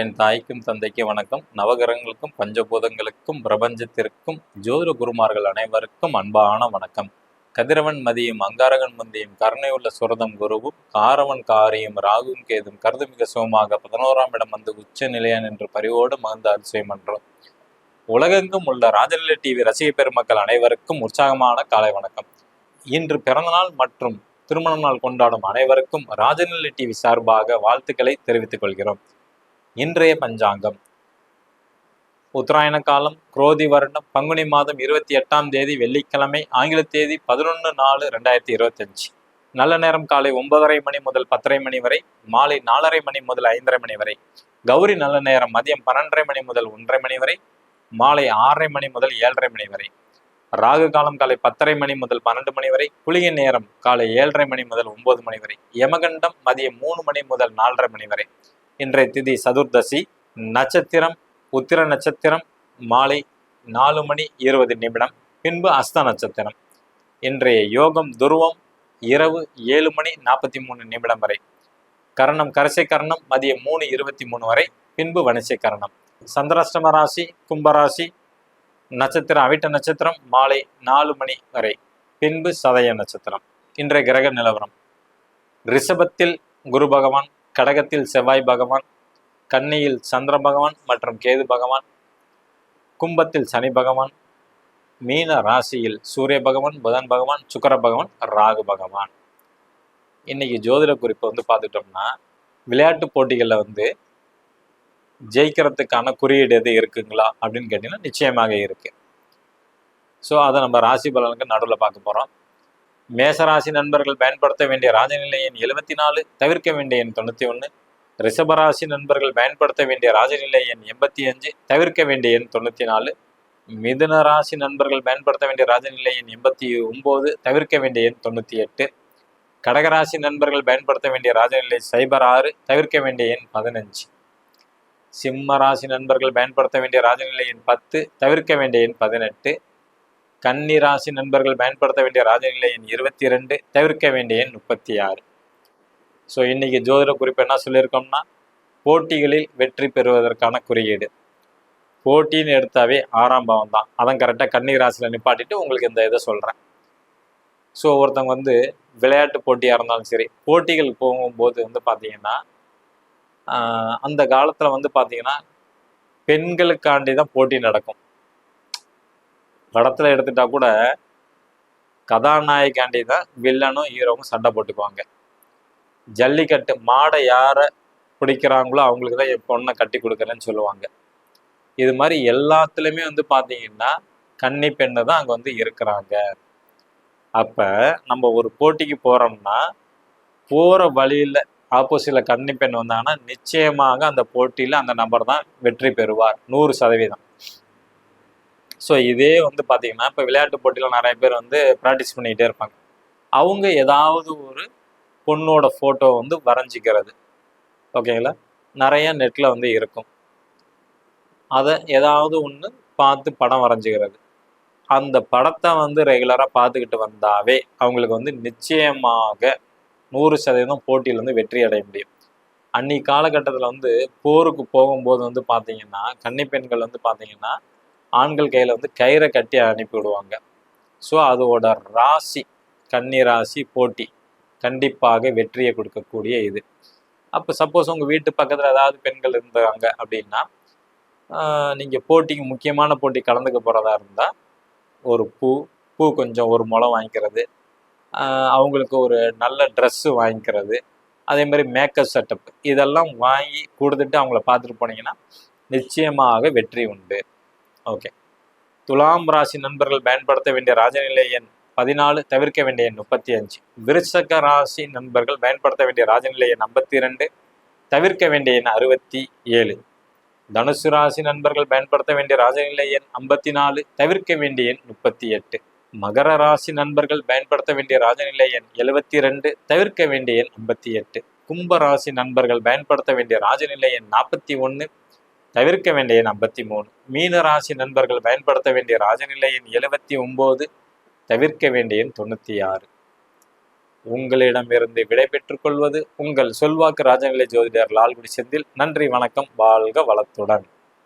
என் தாய்க்கும் தந்தைக்கு வணக்கம். நவகிரகங்களுக்கும் பஞ்சபூதங்களுக்கும் பிரபஞ்சத்திற்கும் ஜோதிட குருமார்கள் அனைவருக்கும் அன்பான வணக்கம். கதிரவன் மதியும் அங்காரகன் முந்தியும் கருணையுள்ள சுரதம் குருவும் காரவன் காரியும் ராகுவும் கேதும் கருதுமிக சுகமாக பதினோராம் இடம் வந்து உச்ச நிலையன் என்று பரிவோடு மகிழ்ந்த அதிசயம் என்றோம் உலகெங்கும் உள்ள ராஜநிலை டிவி ரசிக பெருமக்கள் அனைவருக்கும் உற்சாகமான காலை வணக்கம். இன்று பிறந்தநாள் மற்றும் திருமண நாள் கொண்டாடும் அனைவருக்கும் ராஜநிலை டிவி சார்பாக வாழ்த்துக்களை தெரிவித்துக் கொள்கிறோம். இன்றைய பஞ்சாங்கம். உத்தராயண காலம் குரோதி வருடம் பங்குனி மாதம் இருபத்தி எட்டாம் தேதி வெள்ளிக்கிழமை ஆங்கில தேதி பதினொன்று நாலு ரெண்டாயிரத்தி இருபத்தஞ்சு. நல்ல நேரம் காலை ஒன்பதரை மணி முதல் பத்தரை மணி வரை மாலை நாலரை மணி முதல் ஐந்தரை மணி வரை கௌரி நல்ல நேரம் மதியம் பன்னெண்டரை மணி முதல் ஒன்றரை மணி வரை மாலை ஆறரை மணி முதல் ஏழரை மணி வரை ராகு காலம் காலை பத்தரை மணி முதல் பன்னெண்டு மணி வரை குளிகை நேரம் காலை ஏழரை மணி முதல் ஒன்பது மணி வரை யமகண்டம் மதியம் மூணு மணி முதல் நாலரை மணி வரை இன்றைய திதி சதுர்தசி நட்சத்திரம் உத்திர நட்சத்திரம் மாலை நாலு மணி இருபது நிமிடம் பின்பு அஸ்த நட்சத்திரம். இன்றைய யோகம் துருவம் இரவு ஏழு மணி நாற்பத்தி மூணு நிமிடம் வரை. கரணம் கரசை கரணம் மதியம் மூணு இருபத்தி மூணு வரை பின்பு வணிசை கரணம். சந்திராஷ்டம ராசி கும்பராசி நட்சத்திரம் அவிட்ட நட்சத்திரம் மாலை நாலு மணி வரை பின்பு சதய நட்சத்திரம். இன்றைய கிரக நிலவரம். ரிஷபத்தில் குரு பகவான் கடகத்தில் செவ்வாய் பகவான் கன்னியில் சந்திர பகவான் மற்றும் கேது பகவான் கும்பத்தில் சனி பகவான் மீன ராசியில் சூரிய பகவான் புதன் பகவான் சுக்கர பகவான் ராகு பகவான். இன்னைக்கு ஜோதிட குறிப்பு வந்து பார்த்துட்டோம்னா விளையாட்டு போட்டிகளில் வந்து ஜெயிக்கிறதுக்கான குறியீடு எது இருக்குங்களா அப்படின்னு கேட்டிங்கன்னா நிச்சயமாக இருக்குது ஸோ அதை நம்ம ராசி பலனுக்கு நடுவில் பார்க்க போகிறோம் மேசராசி நண்பர்கள் பயன்படுத்த வேண்டிய ராஜநிலை எண் எழுபத்தி நாலு தவிர்க்க வேண்டிய எண் தொண்ணூற்றி ஒன்று ரிஷபராசி நண்பர்கள் பயன்படுத்த வேண்டிய ராஜநிலை எண் எண்பத்தி அஞ்சு தவிர்க்க வேண்டிய எண் தொண்ணூற்றி நாலு மிதுன ராசி நண்பர்கள் பயன்படுத்த வேண்டிய ராஜநிலை எண் எண்பத்தி ஒம்பது தவிர்க்க வேண்டிய எண் தொண்ணூற்றி எட்டு கடகராசி நண்பர்கள் பயன்படுத்த வேண்டிய ராஜநிலை சைபர் ஆறு தவிர்க்க வேண்டிய எண் பதினஞ்சு. சிம்ம ராசி நண்பர்கள் பயன்படுத்த வேண்டிய ராஜநிலை எண் பத்து தவிர்க்க வேண்டிய எண் பதினெட்டு கன்னி ராசி நண்பர்கள் பயன்படுத்த வேண்டிய ராஜநிலை எண் இருபத்தி ரெண்டு தவிர்க்க வேண்டிய எண் முப்பத்தி ஆறு ஸோ இன்றைக்கி ஜோதிட குறிப்பு என்ன சொல்லியிருக்கோம்னா போட்டிகளில் வெற்றி பெறுவதற்கான குறியீடு. போட்டின்னு எடுத்தாவே ஆறாம் பாவம் தான். அதான் கரெக்டாக கன்னி ராசியில் நிப்பாட்டிட்டு உங்களுக்கு இந்த இதை சொல்கிறேன் ஸோ ஒருத்தவங்க வந்து விளையாட்டு போட்டியாக இருந்தாலும் சரி போட்டிகள் போகும்போது வந்து பார்த்தீங்கன்னா அந்த காலத்தில் வந்து பார்த்திங்கன்னா பெண்களுக்காண்டி தான் போட்டி நடக்கும். படத்தில் எடுத்துட்டா கூட கதாநாயகாண்டி தான் வில்லனும் ஹீரோவும் சண்டை போட்டுக்குவாங்க. ஜல்லிக்கட்டு மாடை யாரை பிடிக்கிறாங்களோ அவங்களுக்கு தான் என் பொண்ணை கட்டி கொடுக்குறேன்னு சொல்லுவாங்க. இது மாதிரி எல்லாத்துலேயுமே வந்து பார்த்தீங்கன்னா கன்னி பெண்ணை தான் அங்கே வந்து இருக்கிறாங்க. அப்போ நம்ம ஒரு போட்டிக்கு போகிறோம்னா போகிற வழியில் ஆப்போசிட்டில் கன்னி பெண் வந்தாங்கன்னா நிச்சயமாக அந்த போட்டியில் அந்த நபர் தான் வெற்றி பெறுவார். நூறு சதவீதம். ஸோ இதே வந்து பார்த்தீங்கன்னா இப்போ விளையாட்டு போட்டியில் நிறைய பேர் வந்து ப்ராக்டிஸ் பண்ணிக்கிட்டே இருப்பாங்க. அவங்க ஏதாவது ஒரு பொண்ணோட ஃபோட்டோ வந்து வரைஞ்சிக்கிறது. ஓகேங்களா நிறைய நெட்டில் வந்து இருக்கும். அதை ஏதாவது ஒன்று பார்த்து படம் வரைஞ்சிக்கிறது. அந்த படத்தை வந்து ரெகுலராக பார்த்துக்கிட்டு வந்தாவே அவங்களுக்கு வந்து நிச்சயமாக நூறு சதவீதம் போட்டியிலேருந்து வெற்றி அடைய முடியும். அன்னி காலகட்டத்தில் வந்து போருக்கு போகும்போது வந்து பார்த்தீங்கன்னா கன்னி பெண்கள் வந்து பார்த்தீங்கன்னா ஆண்கள் கையில் வந்து கயிறை கட்டி அனுப்பி விடுவாங்க. ஸோ அதோட ராசி கன்னி ராசி போட்டி கண்டிப்பாக வெற்றியை கொடுக்கக்கூடிய இது. அப்போ சப்போஸ் உங்கள் வீட்டு பக்கத்தில் ஏதாவது பெண்கள் இருந்தாங்க அப்படின்னா நீங்கள் போட்டிக்கு முக்கியமான போட்டி கலந்துக்க போகிறதா இருந்தால் ஒரு பூ பூ கொஞ்சம் ஒரு முளம் வாங்கிக்கிறது அவங்களுக்கு ஒரு நல்ல ட்ரெஸ்ஸு வாங்கிக்கிறது அதே மாதிரி மேக்கப் செட்டப் இதெல்லாம் வாங்கி கொடுத்துட்டு அவங்கள பார்த்துட்டு போனீங்கன்னா நிச்சயமாக வெற்றி உண்டு. ஓகே துலாம் ராசி நண்பர்கள் பயன்படுத்த வேண்டிய ராஜநிலை எண் பதினாலு தவிர்க்க வேண்டிய எண் முப்பத்தி அஞ்சு விருச்சக ராசி நண்பர்கள் பயன்படுத்த வேண்டிய ராஜநிலை எண் ஐம்பத்தி ரெண்டு தவிர்க்க வேண்டிய எண் அறுபத்தி ஏழு. தனுசு ராசி நண்பர்கள் பயன்படுத்த வேண்டிய ராஜநிலை எண் ஐம்பத்தி நாலு தவிர்க்க வேண்டிய எண் முப்பத்தி எட்டு மகர ராசி நண்பர்கள் பயன்படுத்த வேண்டிய ராஜநிலை எண் எழுபத்தி ரெண்டு தவிர்க்க வேண்டிய எண் ஐம்பத்தி எட்டு கும்ப ராசி நண்பர்கள் பயன்படுத்த வேண்டிய ராஜநிலை எண் நாற்பத்தி ஒன்று தவிர்க்க வேண்டிய எண் ஐம்பத்தி மூணு. மீன ராசி நண்பர்கள் பயன்படுத்த வேண்டிய ராஜநிலை எண் எழுபத்தி ஒம்பது தவிர்க்க வேண்டிய எண் தொண்ணூற்றி ஆறு. உங்களிடமிருந்து விடை பெற்றுக் கொள்வது உங்கள் சொல்வாக்கு ராஜநிலை ஜோதிடர் லால்குடி செந்தில். நன்றி வணக்கம் வாழ்க வளத்துடன்.